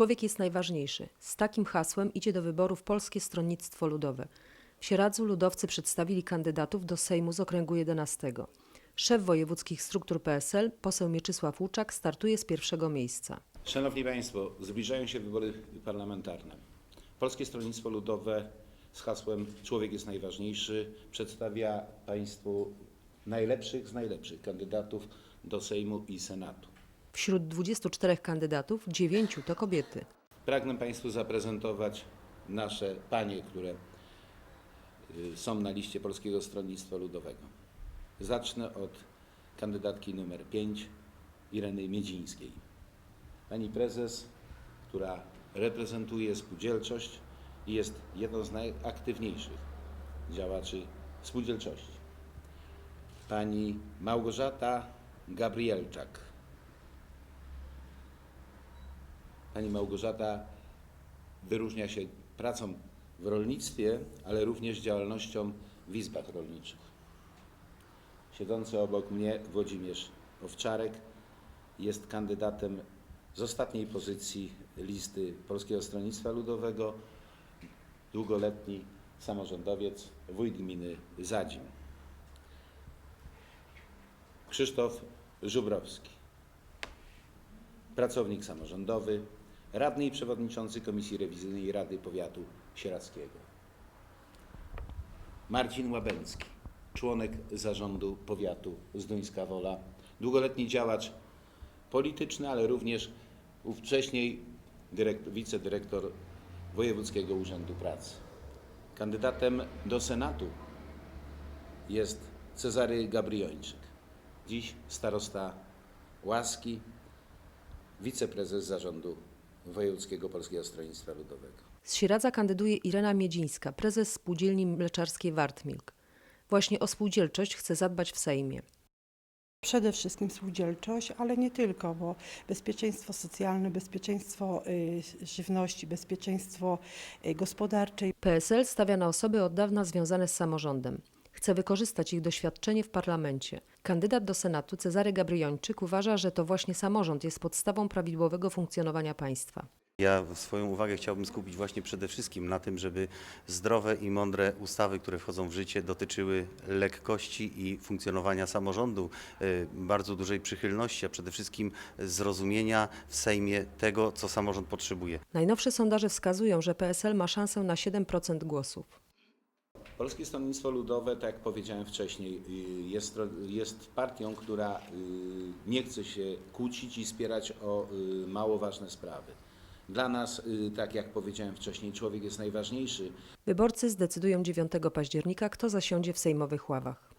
Człowiek jest najważniejszy. Z takim hasłem idzie do wyborów Polskie Stronnictwo Ludowe. W Sieradzu ludowcy przedstawili kandydatów do Sejmu z okręgu 11. Szef wojewódzkich struktur PSL, poseł Mieczysław Łuczak, startuje z pierwszego miejsca. Szanowni Państwo, zbliżają się wybory parlamentarne. Polskie Stronnictwo Ludowe z hasłem Człowiek jest najważniejszy przedstawia Państwu najlepszych z najlepszych kandydatów do Sejmu i Senatu. Wśród 24 kandydatów 9 to kobiety. Pragnę Państwu zaprezentować nasze panie, które y, są na liście Polskiego Stronnictwa Ludowego. Zacznę od kandydatki numer 5, Ireny Miedzińskiej. Pani prezes, która reprezentuje spółdzielczość i jest jedną z najaktywniejszych działaczy spółdzielczości. Pani Małgorzata Gabrielczak. Pani Małgorzata wyróżnia się pracą w rolnictwie, ale również działalnością w izbach rolniczych. Siedzący obok mnie Włodzimierz Owczarek jest kandydatem z ostatniej pozycji listy Polskiego Stronnictwa Ludowego, długoletni samorządowiec, wójt gminy Zadzim. Krzysztof Żubrowski pracownik samorządowy, radny i przewodniczący Komisji Rewizyjnej Rady Powiatu Sieradzkiego. Marcin Łabęcki, członek zarządu powiatu Zduńska Wola, długoletni działacz polityczny, ale również ówcześniej dyrekt, wicedyrektor Wojewódzkiego Urzędu Pracy. Kandydatem do Senatu jest Cezary Gabriończyk, dziś starosta Łaski, wiceprezes zarządu Wojewódzkiego Polskiego Stronnictwa Ludowego. Z Sieradza kandyduje Irena Miedzińska, prezes spółdzielni mleczarskiej Wartmilk. Właśnie o spółdzielczość chce zadbać w Sejmie. Przede wszystkim spółdzielczość, ale nie tylko, bo bezpieczeństwo socjalne, bezpieczeństwo y, żywności, bezpieczeństwo y, gospodarcze PSL stawia na osoby od dawna związane z samorządem. Chce wykorzystać ich doświadczenie w parlamencie. Kandydat do Senatu Cezary Gabriończyk uważa, że to właśnie samorząd jest podstawą prawidłowego funkcjonowania państwa. Ja swoją uwagę chciałbym skupić właśnie przede wszystkim na tym, żeby zdrowe i mądre ustawy, które wchodzą w życie, dotyczyły lekkości i funkcjonowania samorządu, y, bardzo dużej przychylności, a przede wszystkim zrozumienia w Sejmie tego, co samorząd potrzebuje. Najnowsze sondaże wskazują, że PSL ma szansę na 7% głosów. Polskie Stronnictwo Ludowe, tak jak powiedziałem wcześniej, y, jest, jest partią, która y, nie chce się kłócić i spierać o y, mało ważne sprawy. Dla nas, tak jak powiedziałem wcześniej, człowiek jest najważniejszy, Wyborcy zdecydują 9 października, kto zasiądzie w sejmowych ławach.